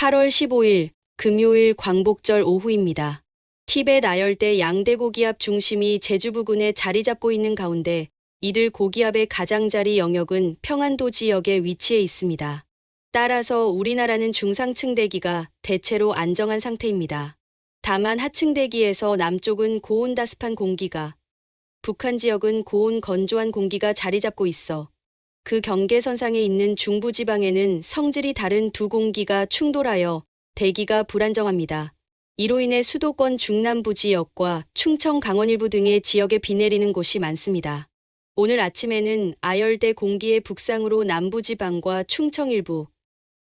8월 15일 금요일 광복절 오후입니다. 티벳 아열대 양대 고기압 중심이 제주 부근에 자리 잡고 있는 가운데 이들 고기압의 가장자리 영역은 평안도 지역에 위치해 있습니다. 따라서 우리나라는 중상층 대기가 대체로 안정한 상태입니다. 다만 하층 대기에서 남쪽은 고온다습한 공기가, 북한 지역은 고온 건조한 공기가 자리 잡고 있어 그 경계선상에 있는 중부지방에는 성질이 다른 두 공기가 충돌하여 대기가 불안정합니다. 이로 인해 수도권 중남부 지역과 충청 강원 일부 등의 지역에 비 내리는 곳이 많습니다. 오늘 아침에는 아열대 공기의 북상으로 남부지방과 충청 일부,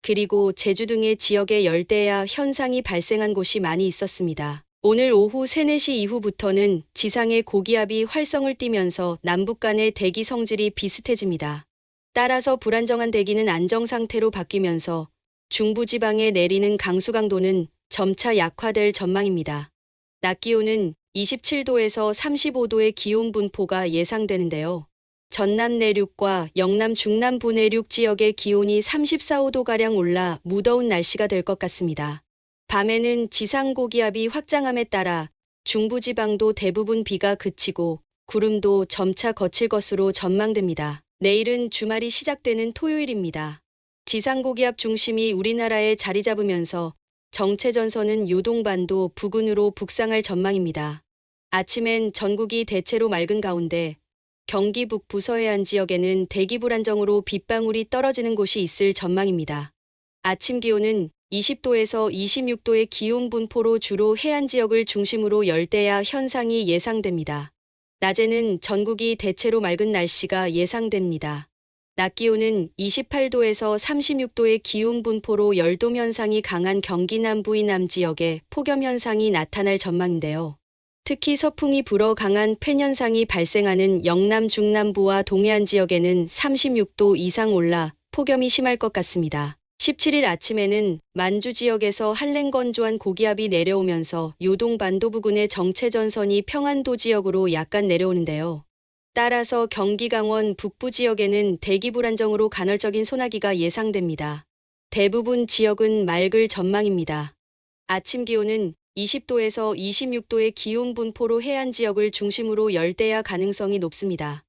그리고 제주 등의 지역에 열대야 현상이 발생한 곳이 많이 있었습니다. 오늘 오후 3, 4시 이후부터는 지상의 고기압이 활성을 띠면서 남북 간의 대기 성질이 비슷해집니다. 따라서 불안정한 대기는 안정 상태로 바뀌면서 중부지방에 내리는 강수 강도는 점차 약화될 전망입니다. 낮 기온은 27도에서 35도의 기온 분포가 예상되는데요. 전남 내륙과 영남 중남 부 내륙 지역의 기온이 34, 5도가량 올라 무더운 날씨가 될 것 같습니다. 밤에는 지상 고기압이 확장함에 따라 중부지방도 대부분 비가 그치고 구름도 점차 거칠 것으로 전망됩니다. 내일은 주말이 시작되는 토요일입니다. 지상고기압 중심이 우리나라에 자리 잡으면서 정체전선은 요동반도 부근으로 북상할 전망입니다. 아침엔 전국이 대체로 맑은 가운데 경기 북부 서해안 지역에는 대기 불안정으로 빗방울이 떨어지는 곳이 있을 전망입니다. 아침 기온은 20도에서 26도의 기온 분포로 주로 해안 지역을 중심으로 열대야 현상이 예상됩니다. 낮에는 전국이 대체로 맑은 날씨가 예상됩니다. 낮 기온은 28도에서 36도의 기온 분포로 열돔 현상이 강한 경기 남부 이남 지역에 폭염 현상이 나타날 전망인데요. 특히 서풍이 불어 강한 팬 현상이 발생하는 영남 중남부와 동해안 지역에는 36도 이상 올라 폭염이 심할 것 같습니다. 17일 아침에는 만주 지역에서 한랭 건조한 고기압이 내려오면서 요동 반도 부근의 정체 전선이 평안도 지역으로 약간 내려오는데요. 따라서 경기 강원 북부 지역에는 대기 불안정으로 간헐적인 소나기가 예상됩니다. 대부분 지역은 맑을 전망입니다. 아침 기온은 20도에서 26도의 기온 분포로 해안 지역을 중심으로 열대야 가능성이 높습니다.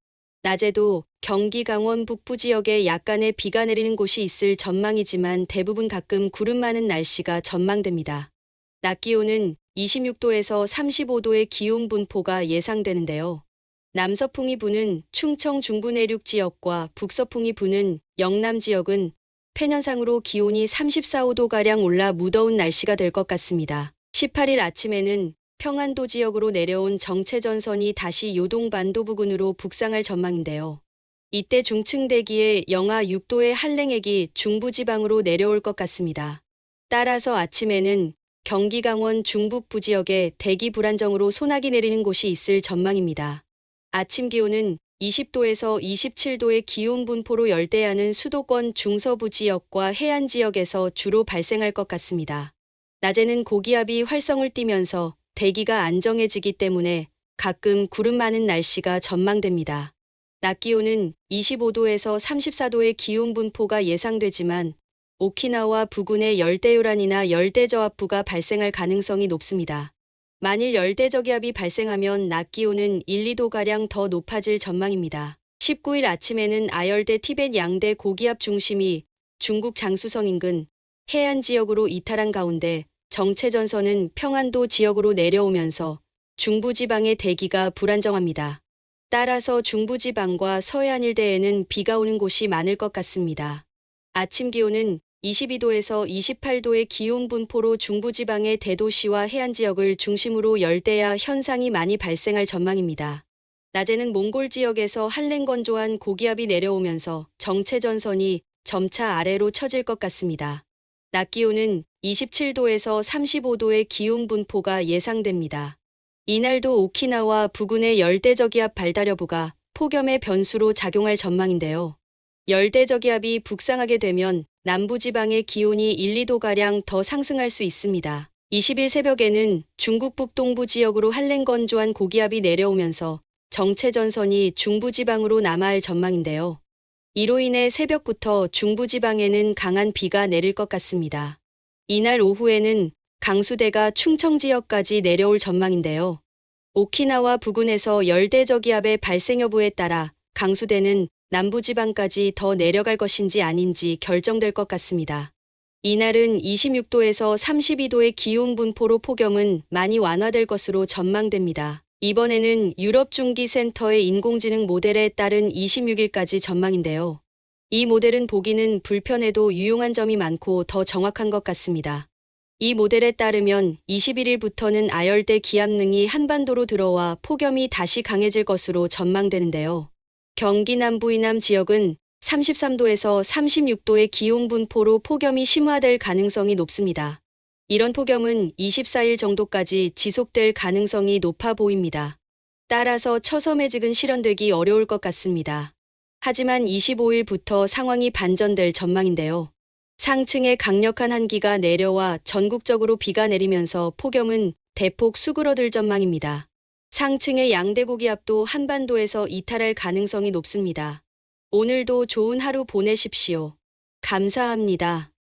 낮에도 경기 강원 북부 지역에 약간의 비가 내리는 곳이 있을 전망이지만 대부분 가끔 구름 많은 날씨가 전망됩니다. 낮 기온은 26도에서 35도의 기온 분포가 예상되는데요. 남서풍이 부는 충청 중부 내륙 지역과 북서풍이 부는 영남 지역은 팬현상으로 기온이 34, 5도가량 올라 무더운 날씨가 될 것 같습니다. 18일 아침에는 평안도 지역으로 내려온 정체전선이 다시 요동 반도 부근으로 북상할 전망인데요. 이때 중층 대기에 영하 6도의 한랭액이 중부지방으로 내려올 것 같습니다. 따라서 아침에는 경기 강원 중북부 지역에 대기 불안정으로 소나기 내리는 곳이 있을 전망입니다. 아침 기온은 20도에서 27도의 기온 분포로 열대야는 수도권 중서부 지역과 해안 지역에서 주로 발생할 것 같습니다. 낮에는 고기압이 활성을 띠면서 대기가 안정해지기 때문에 가끔 구름 많은 날씨가 전망됩니다. 낮 기온은 25도에서 34도의 기온 분포가 예상되지만 오키나와 부근의 열대요란이나 열대저압부가 발생할 가능성이 높습니다. 만일 열대저기압이 발생하면 낮 기온은 1, 2도가량 더 높아질 전망입니다. 19일 아침에는 아열대 티벳 양대 고기압 중심이 중국 장수성 인근 해안 지역으로 이탈한 가운데 정체전선은 평안도 지역으로 내려오면서 중부지방의 대기가 불안정합니다. 따라서 중부지방과 서해안 일대에는 비가 오는 곳이 많을 것 같습니다. 아침 기온은 22도에서 28도의 기온 분포로 중부지방의 대도시와 해안 지역을 중심으로 열대야 현상이 많이 발생할 전망입니다. 낮에는 몽골 지역에서 한랭 건조한 고기압이 내려오면서 정체전선이 점차 아래로 처질 것 같습니다. 낮 기온은 27도에서 35도의 기온 분포가 예상됩니다. 이날도 오키나와 부근의 열대저기압 발달여부가 폭염의 변수로 작용할 전망인데요. 열대저기압이 북상하게 되면 남부지방의 기온이 1, 2도가량 더 상승할 수 있습니다. 20일 새벽에는 중국 북동부 지역으로 한랭 건조한 고기압이 내려오면서 정체전선이 중부지방으로 남하할 전망인데요. 이로 인해 새벽부터 중부지방에는 강한 비가 내릴 것 같습니다. 이날 오후에는 강수대가 충청 지역까지 내려올 전망인데요. 오키나와 부근에서 열대저기압의 발생 여부에 따라 강수대는 남부지방까지 더 내려갈 것인지 아닌지 결정될 것 같습니다. 이날은 26도에서 32도의 기온 분포로 폭염은 많이 완화될 것으로 전망됩니다. 이번에는 유럽 중기 센터의 인공지능 모델에 따른 26일까지 전망인데요. 이 모델은 보기는 불편해도 유용한 점이 많고 더 정확한 것 같습니다. 이 모델에 따르면 21일부터는 아열대 기압능이 한반도로 들어와 폭염이 다시 강해질 것으로 전망되는데요. 경기 남부 이남 지역은 33도에서 36도의 기온 분포로 폭염이 심화될 가능성이 높습니다. 이런 폭염은 24일 정도까지 지속될 가능성이 높아 보입니다. 따라서 처서 매직은 실현되기 어려울 것 같습니다. 하지만 25일부터 상황이 반전될 전망인데요. 상층에 강력한 한기가 내려와 전국적으로 비가 내리면서 폭염은 대폭 수그러들 전망입니다. 상층의 양대 고기압도 한반도에서 이탈할 가능성이 높습니다. 오늘도 좋은 하루 보내십시오. 감사합니다.